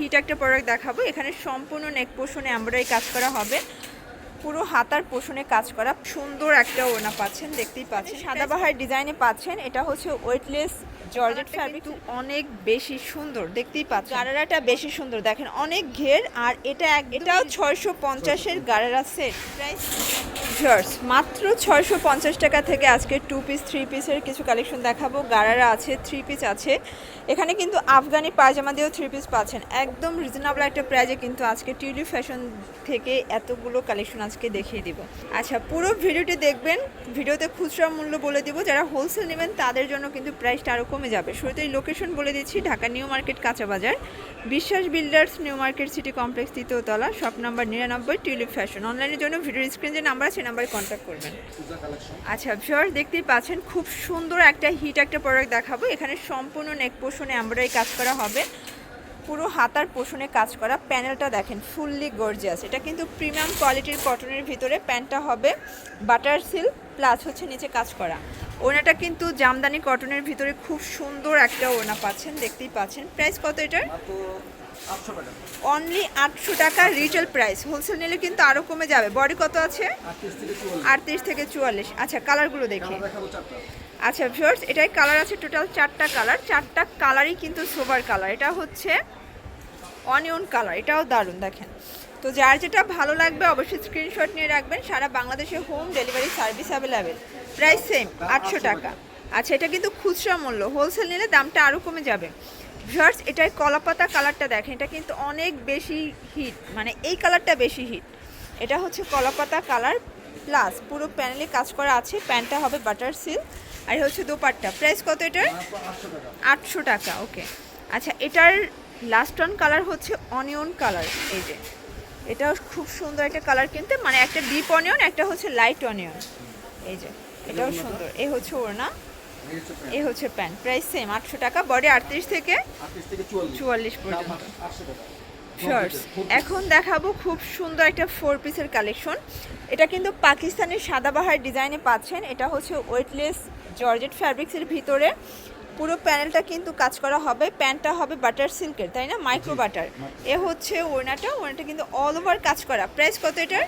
Hit একটা product দেখাবো। এখানে সম্পূর্ণ নেক পোষণে এমব্রয়ডারি কাজ করা হবে। পুরো হাতার পোষণে কাজ করা। সুন্দর একটা ওড়না পাচ্ছেন দেখতেই পাচ্ছেন। সাদাবাহার ডিজাইনে পাচ্ছেন। এটা হচ্ছে ওয়েটলেস জর্জেট ফ্যাব্রিক অনেক বেশি সুন্দর দেখতেই পাচ্ছেন। গারারাটা বেশি সুন্দর। দেখেন অনেক ঘের। আর এটা এক এটাও ছয়শো পঞ্চাশের গারারা সেট প্রাইস জার্স মাত্র ছয়শো পঞ্চাশ টাকা থেকে আজকে টু পিস থ্রি পিসের কিছু কালেকশন দেখাবো। গারারা আছে থ্রি পিস আছে। এখানে কিন্তু আফগানি পায়জামা দিয়েও থ্রি পিস পাচ্ছেন। একদম রিজনেবল একটা প্রাইজে কিন্তু আজকে টিউলি ফ্যাশন থেকে এতগুলো কালেকশন আজকে দেখিয়ে দিব। আচ্ছা পুরো ভিডিওটি দেখবেন। ভিডিওতে খুচরা মূল্য বলে দিব। যারা হোলসেল নেবেন, তাদের জন্য কিন্তু প্রাইসটা আরও কমে যাবে। শুরুতেই লোকেশন বলে দিচ্ছি, ঢাকা নিউ মার্কেট, কাঁচা বাজার। Biswas builders, new market, city complex তৃতীয়তলা shop number নিরানব্বই, টিউলিপ ফ্যাশন। অনলাইনের জন্য ভিডিও স্ক্রিন যে নাম্বার আছে নাম্বারে কন্ট্যাক্ট করবেন। আচ্ছা ভিউয়ার দেখতেই পাচ্ছেন, খুব সুন্দর একটা হিট একটা প্রোডাক্ট দেখাবো। এখানে সম্পূর্ণ নেক পোষণে এমব্রয়ডারি কাজ করা হবে। পুরো হাতার পোষণে কাজ করা প্যানেলটা দেখেন ফুললি গর্জিয়াস এটা কিন্তু প্রিমিয়াম কোয়ালিটির কটনের ভিতরে প্যান্টটা হবে বাটার সিল্ক প্লাস হচ্ছে নিচে কাজ করা। ওনাটা কিন্তু জামদানি কটনের ভিতরে খুব সুন্দর একটা ওনা পাচ্ছেন, দেখতেই পাচ্ছেন। প্রাইস কত এটার? অনলি আটশো টাকা রিটেল প্রাইস হোলসেল নিলে কিন্তু আরও কমে যাবে। বডি কত আছে? আটত্রিশ থেকে চুয়াল্লিশ। আচ্ছা কালারগুলো দেখি। আচ্ছা ভিউয়ার্স এটাই কালার আছে টোটাল চারটা কালার চারটা কালারই কিন্তু সোবার কালার এটা হচ্ছে অনিয়ন কালার এটাও দারুণ দেখেন। তো যার যেটা ভালো লাগবে অবশ্যই স্ক্রিনশট নিয়ে রাখবেন। সারা বাংলাদেশে home delivery service available price same আটশো টাকা। আচ্ছা এটা কিন্তু খুচরা মূল্য। হোলসেল নিলে দামটা আরও কমে যাবে। ভিউয়ার্স এটাই কলাপাতা কালারটা দেখেন, এটা কিন্তু অনেক বেশি হিট মানে এই কালারটা বেশি হিট এটা হচ্ছে কলাপাতা কালার প্লাস পুরো প্যানেলে কাজ করা আছে প্যান্টটা হবে বাটার সিল্ক আর হচ্ছে দোপাট্টা। প্রাইস কত এটার? আটশো টাকা ওকে আচ্ছা এটার লাস্ট অন কালার হচ্ছে অনিয়ন কালার এই যে। এটাও খুব সুন্দর একটা কালার কিন্তু মানে একটা ডিপ অনিয়ন একটা হচ্ছে লাইট অনিয়ন এই যে। এটাও সুন্দর, এই হচ্ছে হচ্ছে প্যান্ট। এই হচ্ছে প্যান্ট। প্রাইস সেম আটশো টাকা বডি আটত্রিশ থেকে চুয়াল্লিশ। পর্যন্ত। শর্টস এখন দেখাবো খুব সুন্দর একটা ফোর পিসের কালেকশন এটা কিন্তু পাকিস্তানের সাদাবাহার ডিজাইনে পাচ্ছেন। এটা হচ্ছে ওয়েটলেস জর্জেট ফ্যাব্রিক্সের ভিতরে। পুরো প্যানেলটা কিন্তু কাজ করা হবে। প্যান্টটা হবে বাটার সিল্কের তাই না? মাইক্রো বাটার এ হচ্ছে ওড়নাটা। ওড়নাটা কিন্তু অল ওভার কাজ করা। প্রাইস কত এটার?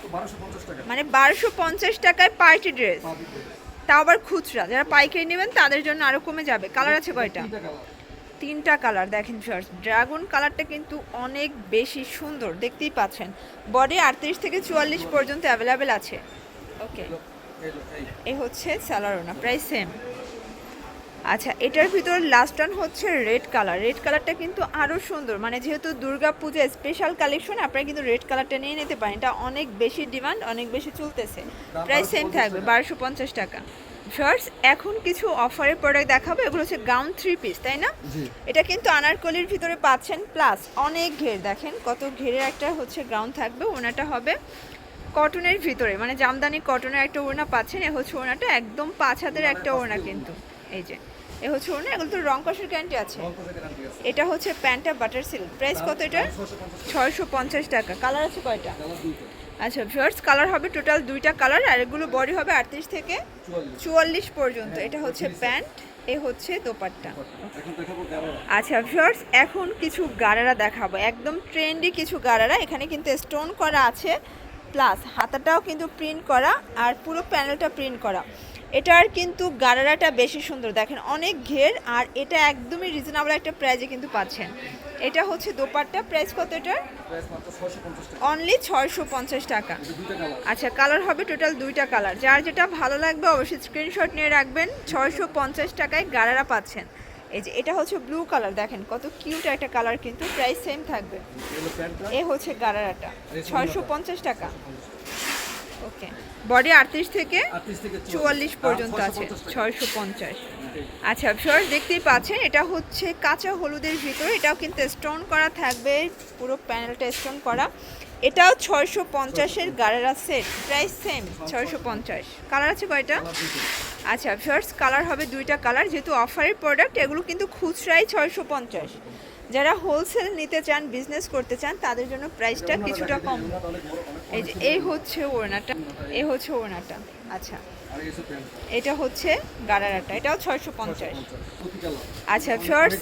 মানে বারোশো পঞ্চাশ টাকায় পার্টি ড্রেস তাও আবার খুচরা। যারা পাইকারি নেবেন তাদের জন্য আরও কমে যাবে। কালার আছে কয়টা? তিনটা কালার দেখেন ফার্স ড্রাগন কালারটা কিন্তু অনেক বেশি সুন্দর দেখতেই পাচ্ছেন। বডি আটত্রিশ থেকে চুয়াল্লিশ পর্যন্ত অ্যাভেলেবেল আছে। ওকে এই হচ্ছে স্যালারোনা প্রাইস সেম আচ্ছা এটার ভিতর লাস্ট ওয়ান হচ্ছে রেড কালার রেড কালারটা কিন্তু আরও সুন্দর। মানে যেহেতু দুর্গা পূজা স্পেশাল কালেকশন আপনারা কিন্তু রেড কালারটা নিয়ে নিতে পারেন। এটা অনেক বেশি ডিমান্ড অনেক বেশি চলতেছে। প্রাইস সেম থাকবে বারোশো পঞ্চাশ টাকা। ফার্স্ট এখন কিছু অফারের প্রোডাক্ট দেখাবো। এগুলো হচ্ছে গাউন থ্রি পিস তাই না? এটা কিন্তু আনারকলির ভিতরে পাচ্ছেন প্লাস অনেক ঘের। দেখেন কত ঘেরের একটা হচ্ছে গ্রাউন্ড থাকবে ওনাটা হবে কটনের ভিতরে। মানে জামদানি কটনের একটা ওড়না পাচ্ছেন এ হচ্ছে ওড়নাটা। একদম পাঁচ হাতের একটা ওড়না কিন্তু। এই যে এ হচ্ছে ওড়না এগুলো তো রং কষের গ্যারান্টি আছে। এটা হচ্ছে প্যান্টটা বাটার সিল্ক প্রাইস কত এটা? ছয়শো পঞ্চাশ টাকা। কালার আছে কয়টা? আচ্ছা ভিউয়ার্স কালার হবে টোটাল দুইটা কালার আর এগুলো বডি হবে আটত্রিশ থেকে চুয়াল্লিশ। পর্যন্ত। এটা হচ্ছে প্যান্ট এ হচ্ছে দোপাট্টা। আচ্ছা ভিউয়ার্স এখন কিছু গারারা দেখাবো। একদম ট্রেন্ডি কিছু গারারা। এখানে কিন্তু স্টোন করা আছে প্লাস হাতাটাও কিন্তু প্রিন্ট করা আর পুরো প্যানেলটা প্রিন্ট করা। এটার কিন্তু গারারাটা বেশি সুন্দর। দেখেন অনেক ঘের আর এটা একদমই রিজনেবল একটা প্রাইজে কিন্তু পাচ্ছেন। এটা হচ্ছে দোপাট্টা। প্রাইস কত এটার? অনলি ছয়শো পঞ্চাশ টাকা। আচ্ছা কালার হবে টোটাল দুইটা কালার যার যেটা ভালো লাগবে অবশ্যই স্ক্রিনশট নিয়ে রাখবেন। ছয়শো পঞ্চাশ টাকায় গারারা পাচ্ছেন। এই যে এটা হচ্ছে ব্লু কালার দেখেন কত কিউট একটা কালার কিন্তু। প্রাইস সেম থাকবে। এ হচ্ছে গারারাটা। ছয়শো পঞ্চাশ টাকা। ওকে বডি আটত্রিশ থেকে চুয়াল্লিশ পর্যন্ত আছে ছয়শো পঞ্চাশ। আচ্ছা ভিউয়ার্স দেখতেই পাচ্ছেন এটা হচ্ছে কাঁচা হলুদের ভিতরে এটাও কিন্তু স্টোন করা থাকবে পুরো প্যানেলটা স্টোন করা। এটাও ছয়শো পঞ্চাশের গাড়ারা সেট প্রাইস সেম ছয়শো পঞ্চাশ। কালার আছে কয়টা? আচ্ছা ফার্স্ট কালার হবে দুইটা কালার যেহেতু অফারের প্রোডাক্ট এগুলো কিন্তু খুচরাই ছয়শো পঞ্চাশ। যারা হোলসেল নিতে চান বিজনেস করতে চান তাদের জন্য প্রাইসটা কিছুটা কম। এই যে এই হচ্ছে ওড়নাটা এই হচ্ছে ওড়নাটা আচ্ছা। এটা হচ্ছে গারারাটা এটাও ছয়শো পঞ্চাশ। আচ্ছা শর্টস।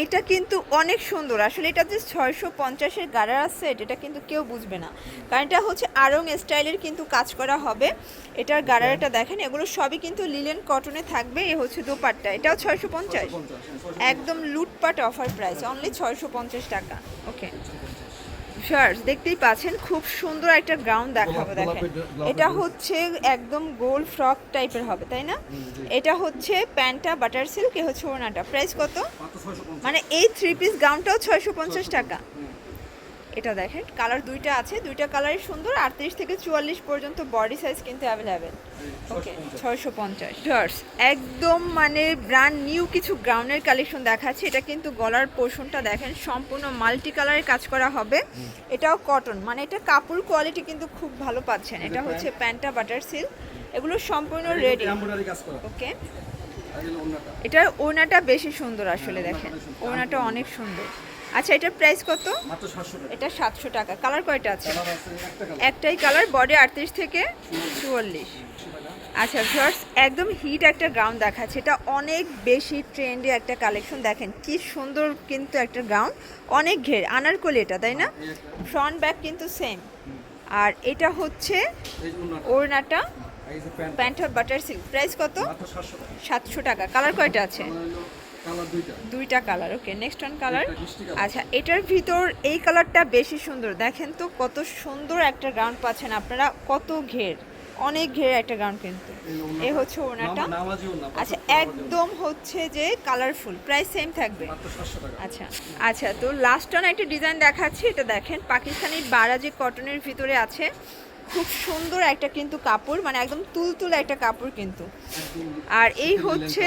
এইটা কিন্তু অনেক সুন্দর। আসলে এটা যে ছয়শো পঞ্চাশের গারার সেট এটা কিন্তু কেউ বুঝবে না। কারণ এটা হচ্ছে আরং স্টাইলের কিন্তু কাজ করা হবে। এটার গারারাটা দেখেন এগুলো সবই কিন্তু লিলেন কটনে থাকবে এ হচ্ছে দোপাট্টা। এটাও ছয়শো পঞ্চাশ। 650, 650 একদম লুটপাট অফার প্রাইস অনলি ছয়শো পঞ্চাশ টাকা। ওকে শার্ট দেখতেই পাচ্ছেন খুব সুন্দর একটা গ্রাউন্ড দেখাবো দেখেন। এটা হচ্ছে একদম গোল ফ্রক টাইপের হবে তাই না? এটা হচ্ছে প্যান্টটা বাটার সিল্ক এ হচ্ছে ওনাটা প্রাইস কত? মানে এই থ্রি পিস গাউনটাও ছয়শো পঞ্চাশ টাকা। এটা দেখেন কালার দুইটা আছে দুইটা কালারই সুন্দর আটত্রিশ থেকে চুয়াল্লিশ পর্যন্ত বডি সাইজ কিন্তু অ্যাভেলেবেল ওকে 650 ছয়শো পঞ্চাশ। ডর্স একদম মানে ব্র্যান্ড নিউ কিছু গ্রাউন্ডের কালেকশন দেখাচ্ছে। এটা কিন্তু গলার পোর্শনটা দেখেন সম্পূর্ণ মাল্টি কালারের কাজ করা হবে। এটাও কটন মানে এটা কাপড় কোয়ালিটি কিন্তু খুব ভালো পাচ্ছেন। এটা হচ্ছে প্যান্টা বাটার সিল্ক এগুলো সম্পূর্ণ রেডি ওকে। এটার ওনাটা বেশি সুন্দর আসলে দেখেন ওনাটা অনেক সুন্দর। আচ্ছা এটার প্রাইস কত? মাত্র 700 এটা সাতশো টাকা। কালার কয়টা আছে? একটাই কালার বডি আটত্রিশ থেকে চুয়াল্লিশ। আচ্ছা ফার্স্ট একদম হিট একটা গাউন দেখাচ্ছে। এটা অনেক বেশি ট্রেন্ডে একটা কালেকশন দেখেন কি সুন্দর কিন্তু একটা গাউন অনেক ঘের আনারকলি এটা তাই না? ফ্রন্ট ব্যাক কিন্তু সেম আর এটা হচ্ছে ওড়নাটা। Pant pant butter silk price কত? মাত্র 700 টাকা। সাতশো টাকা। কালার কয়টা আছে? দুইটা। Colour okay next one colour. আচ্ছা এটার ভিতর এই কালারটা বেশি সুন্দর। দেখেন তো কত সুন্দর একটা গ্রাউন্ড পাচ্ছেন আপনারা কত ঘের অনেক ঘের একটা গ্রাউন্ড কিন্তু। এ হচ্ছে ওড়না, আচ্ছা একদম হচ্ছে যে কালারফুল প্রাইস সেম থাকবে। মাত্র 700 টাকা। আচ্ছা আচ্ছা তো লাস্ট অন একটা ডিজাইন দেখাচ্ছি এটা দেখেন পাকিস্তানি বারাজি কটনের ভিতরে আছে। খুব সুন্দর একটা কিন্তু কাপড় মানে একদম তুলতুলে একটা কাপড় কিন্তু। আর এই হচ্ছে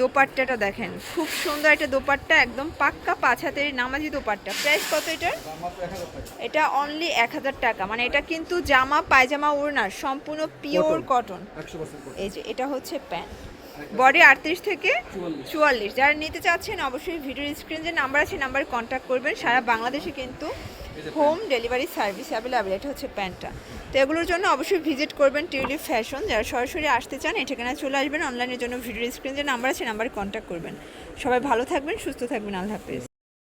দোপাট্টাটা দেখেন খুব সুন্দর একটা দোপাট্টা একদম পাক্কা পাঁচ হাতের নামাজি দোপাট্টা। প্রাইস কত এটার? দাম মাত্র 1000 টাকা। এটা অনলি এক হাজার টাকা মানে এটা কিন্তু জামা পায়জামা ওড়নার সম্পূর্ণ পিওর কটন এই যে এটা হচ্ছে প্যান্ট বডি আটত্রিশ থেকে চুয়াল্লিশ। যারা নিতে চাচ্ছেন অবশ্যই ভিডিওর স্ক্রিন যে নাম্বার আছে নাম্বারে কন্ট্যাক্ট করবেন। সারা বাংলাদেশে কিন্তু হোম ডেলিভারি সার্ভিস অ্যাভেলেবেল এটা হচ্ছে প্যান্টটা। তো এগুলোর জন্য অবশ্যই ভিজিট করবেন টিউলিপ ফ্যাশন যারা সরাসরি আসতে চান এই ঠিকানায় চলে আসবেন। অনলাইনের জন্য ভিডিও স্ক্রিন যে নাম্বার আছে নাম্বারে কন্ট্যাক্ট করবেন। সবাই ভালো থাকবেন সুস্থ থাকবেন। আল্লাহ হাফেজ।